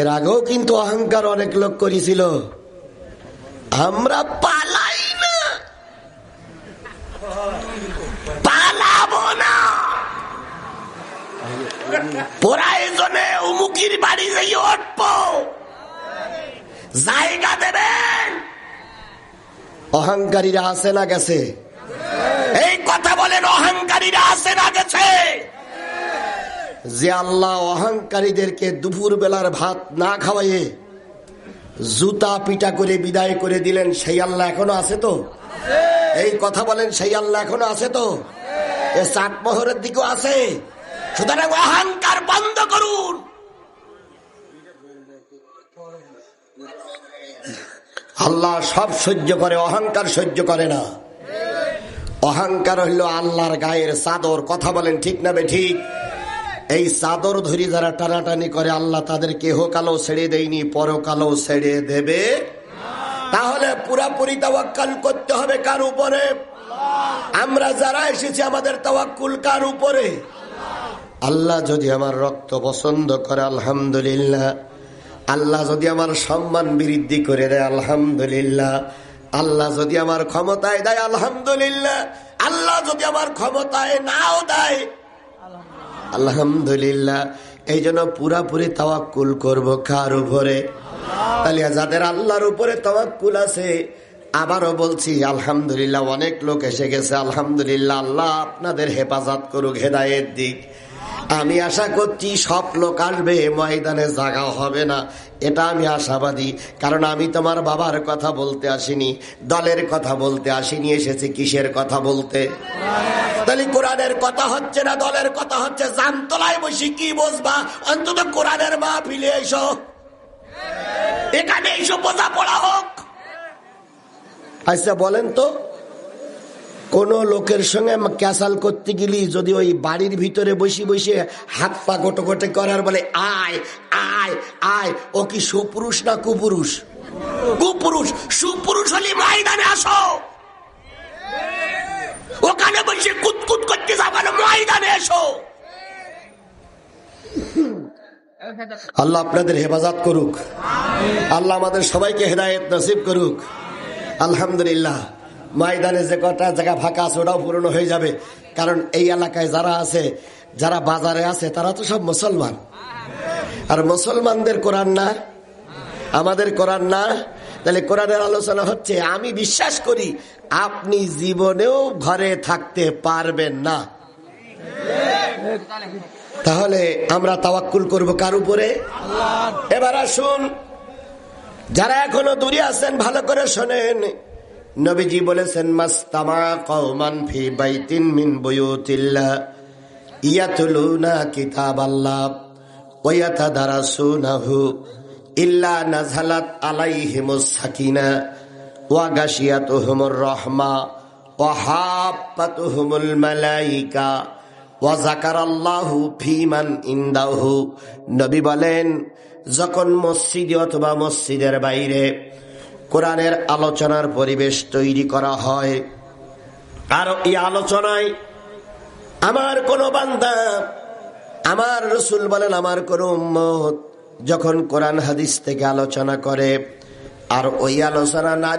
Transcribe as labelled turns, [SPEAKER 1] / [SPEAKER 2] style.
[SPEAKER 1] এর আগেও কিন্তু অহংকার অনেক লোক করেছিল। আমরা পালাই না। পালাবো না। প্রয়োজনে উমুকির বাড়ি যাই উঠবো। জায়গা দেবেন। অহংকারীরা আছে না গেছে। এই কথা বলেন, অহংকারীরা আছে না গেছে। যে আল্লাহ অহংকারীদেরকে দুপুর বেলার ভাত না খাওয়াইয়ে জুতা পিটা করে বিদায় করে দিলেন, সেই আল্লাহ এখনও আছে তো? এই কথা বলেন, সেই আল্লাহ এখনও আছে তো? এ চাটমোহরের দিকেও আছে। সুতরাং অহংকার বন্ধ করুন। আল্লাহ সব সহ্য করে, অহংকার সহ্য করে না। অহংকার হইল আল্লাহর গায়ের চাদর, কথা বলেন ঠিক না বে ঠিক? এই চাদর ধরি যারা টানাটানি করে, আল্লাহ তাদের কেহ কালো ছেড়ে দেয়নি পরকালো ছেড়ে দেবে। তাহলে পুরাপুরি তাওয়াক্কাল করতে হবে কার উপরে? আমরা যারা এসেছি, আমাদের তাওয়াক্কুল কার উপরে? আল্লাহ যদি আমার রক্ত পছন্দ করে, আলহামদুলিল্লাহ। আল্লাহ যদি আমার সম্মান বৃদ্ধি করে দেয়, আলহামদুলিল্লাহ। আল্লাহ যদি আমার ক্ষমতায় দেয়, আলহামদুলিল্লাহ। আল্লাহ যদি আমার ক্ষমতায় নাও দেয় আলহামদুলিল্লাহ। এই জন্য পুরাপুরি তাওয়াক্কুল করব কার উপরে? তাহলে যাদের আল্লাহর উপরে তাওয়াক্কুল আছে, আবারও বলছি, আলহামদুলিল্লাহ, অনেক লোক এসে গেছে। আলহামদুলিল্লাহ, আল্লাহ আপনাদের হেফাজত করুক হেদায়ের দিক। আমি আশা করছি সব লোক আসবে, ময়দানে জাগা হবে না। এটা আমি আশাবাদী, কারণ আমি তোমার বাবার কথা বলতে আসিনি, দলের কথা বলতে আসিনি, এসেছি কিসের কথা বলতে? তাহলে কোরআনের কথা হচ্ছে না, দলের কথা হচ্ছে, জানতলায় বসে কি বসবা? অন্তত কোরআনের মা ফিলে এসো। এখানে এসো বোঝা পড়া হোক। আচ্ছা বলেন তো। কোন লোকের সঙ্গে ক্যাসাল করতে গেলি, যদি ওই বাড়ির ভিতরে বসে বসে হাত পা গোটো গোটে করার বলে, আয় আয় আয়, ও কি সুপুরুষ না কুপুরুষ? কুপুরুষ, সুপুরুষ হলে ময়দানে আসো। ওখানে বসে কুতকুত করতে যাবে না ময়দানে এসো। আল্লাহ আপনাদের হেফাজত করুক। আল্লাহ আমাদের সবাইকে হেদায়ত নসিব করুক। আলহামদুলিল্লাহ। ময়দানে যে কটা জায়গা ফাঁকা আছে, ওটাও পূরণ হয়ে যাবে। কারণ এই এলাকায় যারা আছে, যারা বাজারে আছে, তারা তো সব মুসলমান। আর মুসলমানদের কোরআন না? আমাদের কোরআন না? তাহলে কোরআনের আলোচনা হচ্ছে, আমি বিশ্বাস করি, আপনি জীবনেও ঘরে থাকতে পারবেন না। তাহলে আমরা তাওয়াক্কুল করব কার উপরে? এবার আসুন, যারা এখনও দূরে আছেন, ভালো করে শোনেন। নবীজি বলেছেন মাস্তামা কওমান ফি বাইতিন মিন বুয়ুতিল্লাহ। ইয়াতলুনা কিতাবাল্লাহ ওয়া ইয়াতাদারাসুনাহু ইল্লা নাযালাত আলাইহিমুস সাকিনা ওয়া গাশিয়াতুহুমুর রাহমা ওয়া হাফাতুহুমুল মালাইকা ওয়া যাকারাল্লাহু ফীমান ইনদাহু। নবী বলেন, যখন মসজিদে অথবা মসজিদের বাইরে কোরআনের আলোচনার পরিবেশ তৈরি করা হয়। আর এই আলোচনায় আমার কোন বান্দা, আমার রসুল বলেন আমার কোন উম্মত যখন কোরআন হাদিস থেকে আলোচনা করে, আর ওই আলোচনা না